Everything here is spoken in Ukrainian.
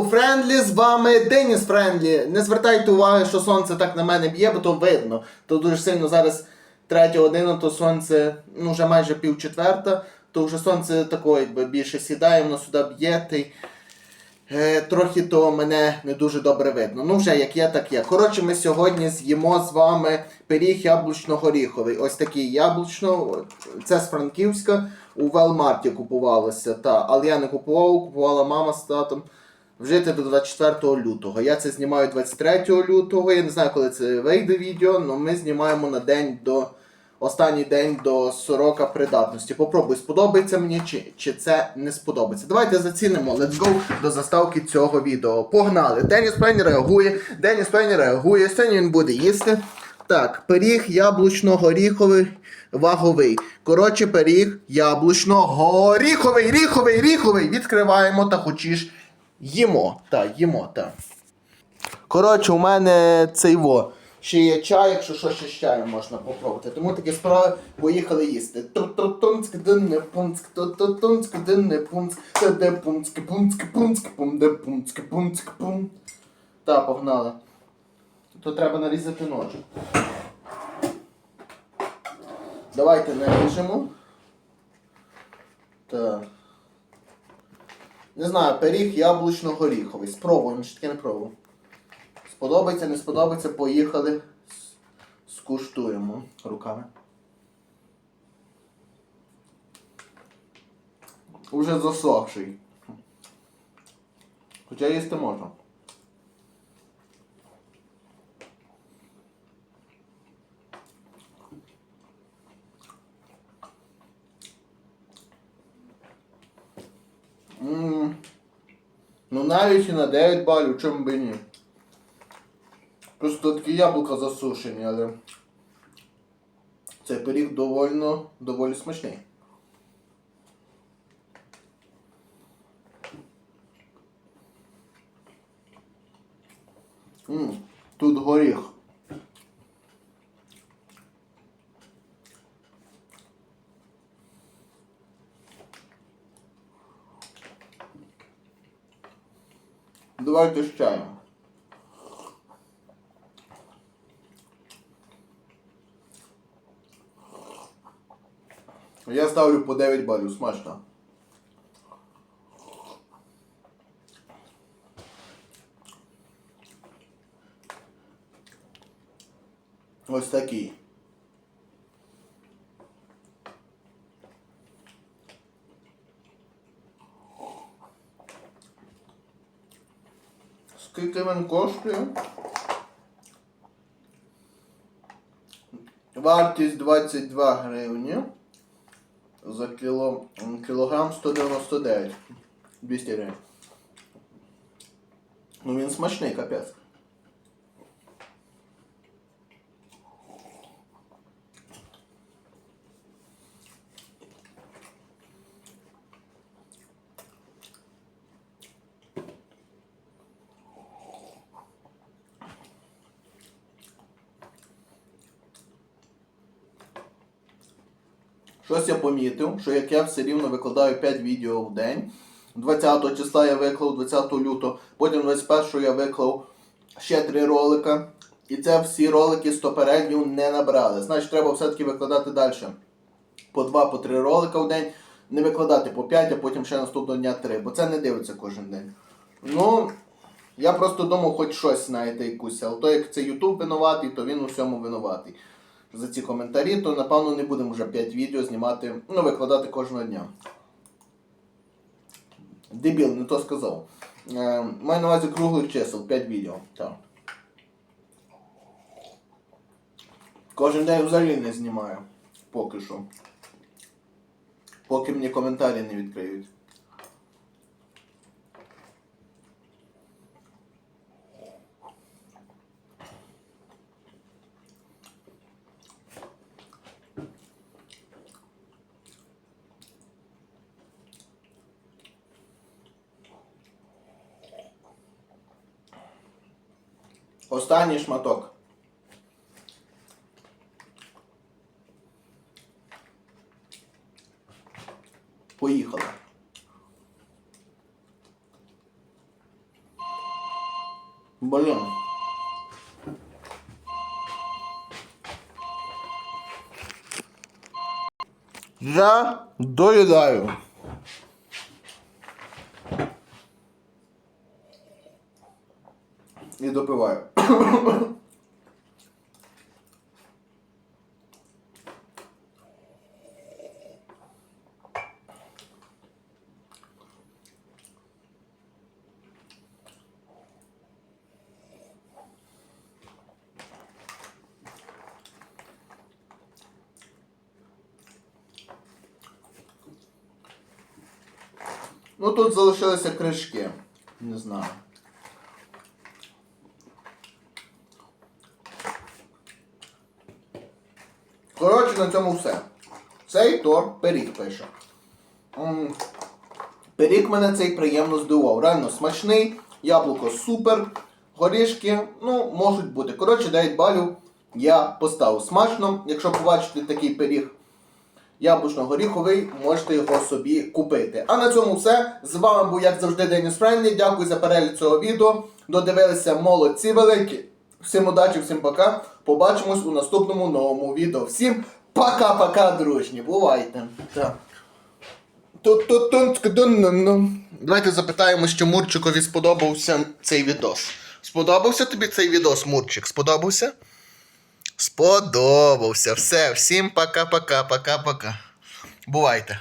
каналу Френдлі, з вами Деніс Френдлі. Не звертайте уваги, що сонце так на мене б'є, бо то видно. То дуже сильно зараз третя година, то сонце ну вже майже пів четверта, то вже сонце таке, якби більше сідає, воно сюди б'є. Та й, е, трохи то мене не дуже добре видно. Ну вже як є, так є. Коротше, ми сьогодні з'їмо з вами пиріг яблучно-горіховий. Ось такий яблучно. Це з Франківська у Велмарті купувалося. Та, але я не купував, купувала мама з татом. Вжити до 24 лютого. Я це знімаю 23 лютого. Я не знаю, коли це вийде відео, але ми знімаємо на день до останній день до 40 придатності. Попробуй, сподобається мені чи, чи це не сподобається. Давайте зацінимо. Let's go до заставки цього відео. Погнали! Деніс Пенні реагує. Деніс Пенні реагує. Сьогодні він буде їсти. Так, пиріг яблучно-горіховий ваговий. Коротше, пиріг яблучно-горіховий, ріховий, ріховий. Відкриваємо та хочеш їмо. Так, їмо, так. Коротше, у мене цей во. Ще є чай, якщо що ще з чаєм можна попробувати. Тому такі справи поїхали їсти. Ту-ту-тунцьк, динне пунцьк, ту-ту-тунцьк, динне пунцьк, де пунцьк, пунцьк, пунцьк, пум, де пунцьк, пунцьк, пум. Та, погнали. То треба нарізати ножик. Давайте наріжемо. Так. Не знаю, пиріг яблучно-горіховий. Спробуємо, ще таке не пробував. Сподобається, не сподобається, поїхали. Скуштуємо руками. Уже засохший. Хоча їсти можна. М, Ну навіть і на 9 балів, чому би ні. Просто такі яблука засушені, але цей пиріг довольно, доволі смачний. М, Тут горіх. Давайте чаєм. Я ставлю по 9 балів, смачно. Ось такий. Скільки він коштує? Вартість 22 гривні. За кіло, кілограм 199. 200 гривень. Ну він смачний, капець. Щось я помітив, що як я все рівно викладаю 5 відео в день. 20 числа я виклав, 20 лютого, потім 21 я виклав ще 3 ролика. І це всі ролики з попереднього не набрали. Значить, треба все-таки викладати далі. По 2 по 3 ролика в день. Не викладати по 5, а потім ще наступного дня 3, бо це не дивиться кожен день. Ну, я просто думав, хоч щось знаєте, якусь. Але то як це Ютуб винуватий, то він у всьому винуватий за ці коментарі, то напевно не будемо вже 5 відео знімати, ну, викладати кожного дня. Дебіл, не то сказав. Е, маю на увазі круглих чисел, 5 відео. Так. Кожен день взагалі не знімаю. Поки що. Поки мені коментарі не відкриють. Останній шматок. Поїхали. Блін. Я доїдаю. І допиваю. Ну тут залишилися кришки. Не знаю. Коротше, на цьому все. Цей торт пиріг пише. М, Пиріг мене цей приємно здивував. Реально смачний, яблуко супер, горішки, ну, можуть бути. Коротше, 9 балів я поставив смачно. Якщо побачите такий пиріг яблучно-горіховий, можете його собі купити. А на цьому все. З вами був, як завжди, Деніс Френлі. Дякую за перегляд цього відео. Додивилися молодці великі. Всім удачі, всім пока. Побачимось у наступному новому відео. Всім пока-пока, дружні. Бувайте. Давайте запитаємо, що Мурчикові сподобався цей відос. Сподобався тобі цей відос, Мурчик? Сподобався? Сподобався. Все, всім пока-пока, пока-пока. Бувайте.